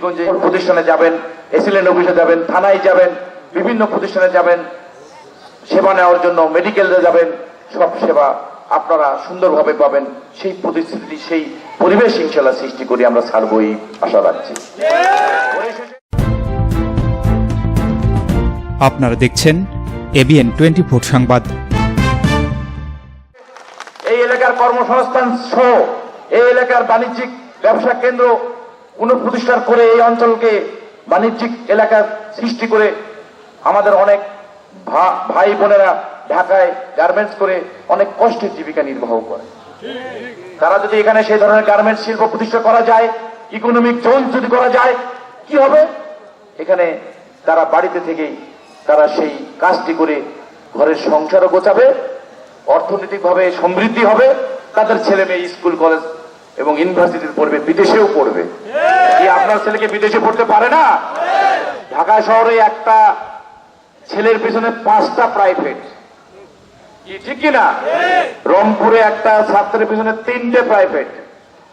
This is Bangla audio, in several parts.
পীরগঞ্জে প্রতিষ্ঠানে যাবেন এসিলেন অফিসে যাবেন থানায় যাবেন বিভিন্ন প্রতিষ্ঠানে যাবেন সেবা নেওয়ার জন্য মেডিকেলে যাবেন সব সেবা আপনারা সুন্দরভাবে পাবেন। সেই প্রতিশ্রুতি সেই পরিবেশ ইনশাল্লাহ সৃষ্টি করে আমরা ছাড়বই আশা রাখছি। আপনারা দেখছেন এবিএন টোয়েন্টি ফোর সংবাদ। এই এলাকার কর্মসংস্থান সহ এই এলাকার বাণিজ্যিক ব্যবসা কেন্দ্র পুনঃপ্রতিষ্ঠা করে এই অঞ্চলকে বাণিজ্যিক এলাকা সৃষ্টি করে আমাদের অনেক ভাই বোনেরা ঢাকায় গার্মেন্টস করে অনেক কষ্টের জীবিকা নির্বাহ করে। তারা যদি এখানে সেই ধরনের গার্মেন্টস শিল্প প্রতিষ্ঠা করা যায় ইকোনমিক জোন যদি করা যায়, কি হবে? এখানে তারা বাড়িতে থেকেই তারা সেই কাজটি করে ঘরের সংসারও গোছাবে, অর্থনৈতিকভাবে সমৃদ্ধি হবে, তাদের ছেলে মেয়ে স্কুল, কলেজ এবং ইউনিভার্সিটিতে পড়বে, বিদেশেও পড়বে। কি আপনার ছেলেকে বিদেশে পড়তে পারে না? ঢাকা শহরে একটা ছেলের পিছনে পাঁচটা প্রাইভেট ঠিক কিনা রংপুরে একটা ছাত্রের পিছনে তিনটে প্রাইভেট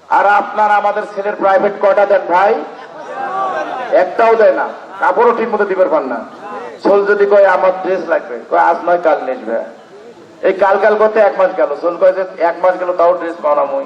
আর আপনার আমাদের ছেলের প্রাইভেট কয়টা দেন ভাই? একটাও দেয় না। কাপড়ও ঠিক মতো দিবার পান না। সোল যদি কয়, আমার ড্রেস লাগবে। কয়, আজ নয়, কাল নেসবে এই কাল কাল করতে এক মাস গেল। সোল কয় যে, এক মাস গেল, তাও ড্রেস পাও না মুই।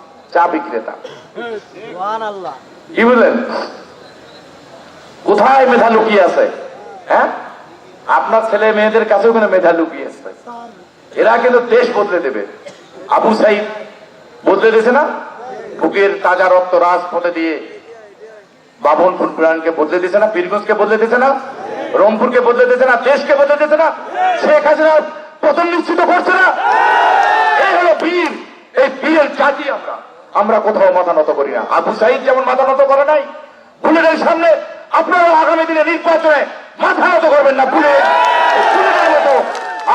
চা বিক্রেতা। কি বললেন? কোথায় মেধা লুকিয়ে আছে? হ্যাঁ? আপনার ছেলে মেয়েদের কাছেও কিন্তু মেধা লুকিয়ে আছে। এরা কিন্তু দেশ বদলে দেবে। আবু সাইদ বদলে দিয়েছে না? বুকের তাজা রক্ত রাজপথে দিয়ে বাবন ফুলপুরানকে বদলে দিয়েছে না? পীরগঞ্জকে বদলে দিয়েছে না? রংপুরকে বদলে দিয়েছে না? দেশকে বদলে দিয়েছে না? শেখ হাসিনা পতন নিশ্চিত করছে না? এই হলো বীর। এই বীরের জাতি আমরা। আমরা কোথাও মাথা নত করি না। আবু সাইদ যেমন মাথা নত করে নাই, বুলেটের সামনে আপনারা আগামী দিনে নির্বাচনে মাথা নত করবেন না, বুলেট।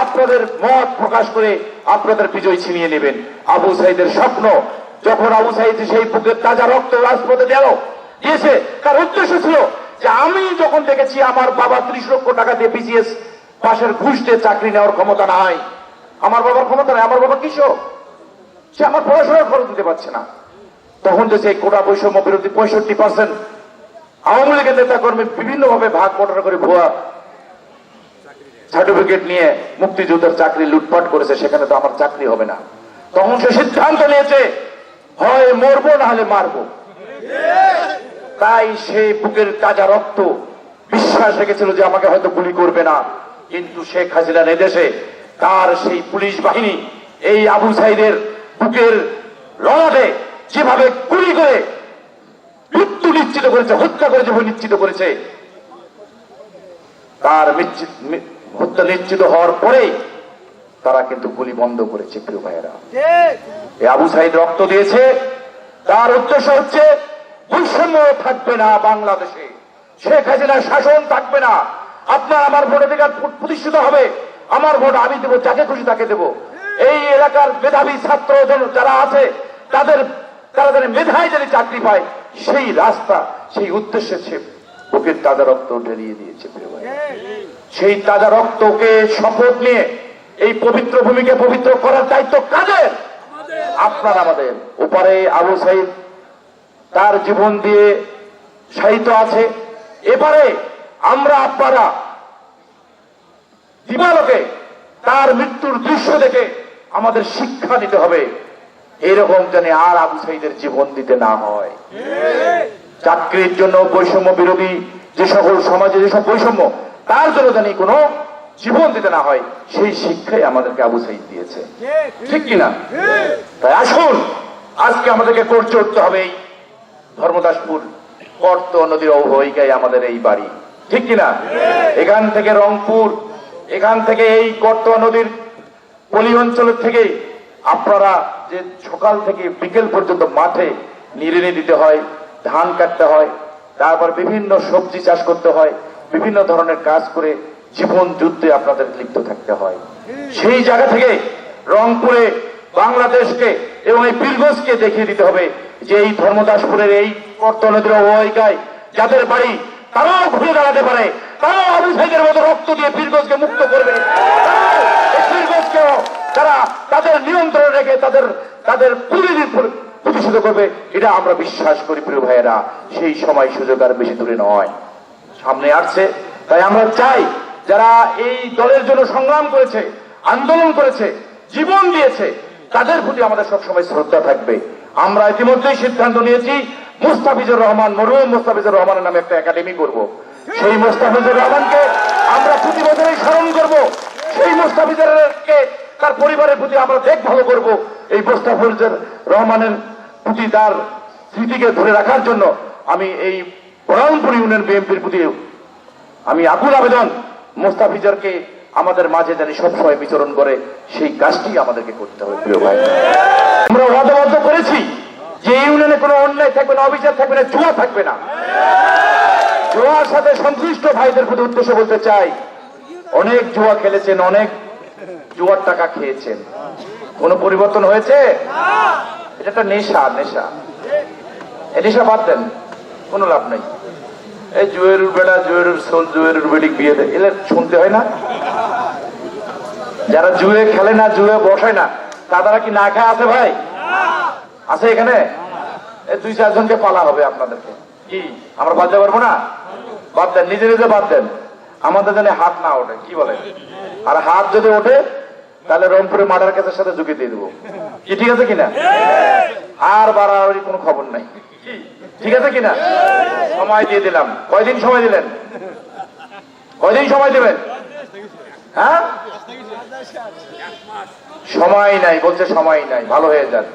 আপনাদের মত প্রকাশ করে আপনাদের বিজয় ছিনিয়ে নেবেন। আবু সাইদের স্বপ্ন, যখন আবু সাইদ সেই বুকের তাজা রক্ত রাজপথে গেল দিয়েছে তার উদ্দেশ্য ছিল যে আমি যখন দেখেছি আমার বাবা ত্রিশ লক্ষ টাকা দিয়ে বিসিএস পাশের ঘুষ দিয়ে চাকরি নেওয়ার ক্ষমতা নাই। আমার বাবার ক্ষমতা নাই, আমার বাবা কৃষক সে আমার পড়াশোনার খরচ দিতে পারছে না। তখন যে সেই কোটা বৈষম্য বিরোধী পঁয়ষট্টি পার্সেন্ট আওয়ামী লীগের নেতা কর্মী বিভিন্ন ভাবে ভাগ বটনা করে ভুয়া সার্টিফিকেট নিয়ে মুক্তিযোদ্ধার চাকরি লুটপাট করেছে, সেখানে তো আমার চাকরি হবে না। তখন সে সিদ্ধান্ত নিয়েছে, হয় মরবো না হলে মারবো। তাই সে বুকের তাজা রক্ত বিশ্বাস রেখেছিল যে আমাকে হয়তো গুলি করবে না। কিন্তু শেখ হাসিনার এদেশে তার সেই পুলিশ বাহিনী, এই আবু সাইদের বুকের লড়াটে যেভাবে গুলি করে মৃত্যু নিশ্চিত করেছে হত্যা করে যেভাবে নিশ্চিত করেছে তার হত্যা নিশ্চিত হওয়ার পরেই তারা কিন্তু গুলি বন্ধ করেছে প্রিয় ভাইয়েরা। আবু সাইদ রক্ত দিয়েছে তার উদ্দেশ্য হচ্ছে বৈষম্য থাকবে না বাংলাদেশে। শেখ হাসিনার শাসন থাকবে না। আপনার আমার ভোটাধিকার প্র- প্রতিষ্ঠিত হবে আমার ভোট আমি দেবো যাকে খুশি তাকে দেব। এই এলাকার মেধাবী ছাত্র যারা আছে, তাদের, তারা যেন মেধায় যদি চাকরি পায়, সেই রাস্তা, সেই উদ্দেশ্যে সে বুকের তাজা রক্ত ঢেলিয়ে দিয়েছে সেই তাজা রক্তকে শপথ নিয়ে এই পবিত্র ভূমিকে পবিত্র করার দায়িত্ব কাদের? আপনার আমাদের। ওপারে আবু সাইদ তার জীবন দিয়ে সাহিত্য আছে। এবারে আমরা আপনারা দিবালোকে তার মৃত্যুর দৃশ্য দেখে আমাদের শিক্ষা দিতে হবে। এরকম যেন আর আবু সাইদের জীবন দিতে না হয়। চাকরির জন্য বৈষম্য বিরোধী যে সকল সমাজে যেসব বৈষম্য, তার জন্য জানি কোনো জীবন দিতে না হয়, সেই শিক্ষাই আমাদেরকে আবু সাইদ দিয়েছে। ঠিক কিনা তাই আসুন, আজকে আমাদেরকে করছে উঠতে হবে এই ধর্মদাসপুর কর্ত নদীর অবহিকায় আমাদের এই বাড়ি। ঠিক কিনা এখান থেকে রংপুর, এখান থেকে এই কর্ত নদীর পলি অঞ্চলের থেকে আপনারা যে সকাল থেকে বিকেল পর্যন্ত মাঠে নিড়েনি দিতে হয়, ধান কাটতে হয়, তারপর বিভিন্ন সবজি চাষ করতে হয়, বিভিন্ন ধরনের কাজ করে জীবন যুদ্ধে আপনাদের লিপ্ত থাকতে হয়। সেই জায়গা থেকে রংপুরে বাংলাদেশকে এবং এই বীরগঞ্জকে দেখিয়ে দিতে হবে যে এই ধর্মদাসপুরের এই কর্ত নদীর যাদের বাড়ি তারাও ঘুরে দাঁড়াতে পারে, তারাও আবু সাইদের মতো রক্ত দিয়ে বীরগঞ্জকে মুক্ত করবে। বীরগঞ্জকেও তারা তাদের নিয়ন্ত্রণ রেখে তাদের তাদের প্রতিনিধি প্রতিষ্ঠিত করবে। এটা আমরা বিশ্বাস করি, প্রিয় ভাইয়েরা। সেই সময় সুযোগ আর বেশি দূরে নয়। সামনে আসছে। তাই আমরা চাই যারা এই দলের জন্য সংগ্রাম করেছে, আন্দোলন করেছে, জীবন দিয়েছে, তাদের প্রতি আমাদের সবসময় শ্রদ্ধা থাকবে। আমরা ইতিমধ্যেই সিদ্ধান্ত নিয়েছি, মুস্তাফিজুর রহমান মরুম, মুস্তাফিজুর রহমানের নামে একটা একাডেমি করব। সেই মুস্তাফিজুর রহমানকে আমরা প্রতি বছরই স্মরণ করব। তার পরিবারের প্রতি আমরা দেখভাল করব। এই মুস্তাফিজুর রহমানের প্রতি তার স্মৃতিকে ধরে রাখার জন্য আমি এই ইউনিয়ন বিএনপির প্রতি আমি আকুল আবেদন। মোস্তাফিজারকে আমাদের মাঝে জানি সবসময় বিচরণ করে সেই কাজটি আমাদেরকে করতে হবে। প্রিয় ভাই। আমরা ওয়াদাবদ্ধ করেছি যে ইউনিয়নে কোনো অন্যায় থাকবে না অবিচার থাকবে না জুয়া থাকবে না। জুয়ার সাথে সংশ্লিষ্ট ভাইদের প্রতি উদ্দেশ্য বলতে চাই অনেক জুয়া খেলেছেন, অনেক জুয়ার টাকা খেয়েছেন। কোনো পরিবর্তন হয়েছে? এটা একটা নেশা নেশা। নেশা বাদ দেন, কোনো লাভ নেই। এই জুয়ের বেড়া জুয়ের সোল জুয়ের বেড়ি বিয়ে দেয়, এলে শুনতে হয় না। যারা জুয়ে খেলে না, জুয়ে বসে না, তারা কি না খায় আছে ভাই? আছে এখানে? দুই চারজনকে পালা হবে আপনাদেরকে। কি, আমরা বাদ পারব না? বাদ দেন, নিজে নিজে বাদ দেন। আমাদের জন্য হাত না ওঠে, কি বলে? আর হাত যদি ওঠে, তাহলে রংপুরে মার্ডার কেসের সাথে ঝুঁকি দিয়ে দেবো। কি ঠিক আছে কিনা? আর বাড়াবাড়ি কোনো খবর নাই। ঠিক আছে কিনা? সময় দিয়ে দিলাম। কয়দিন সময় দিলেন? কয়দিন সময় দেবেন? হ্যাঁ? সময় নাই, বলছে সময় নাই, ভালো হয়ে যান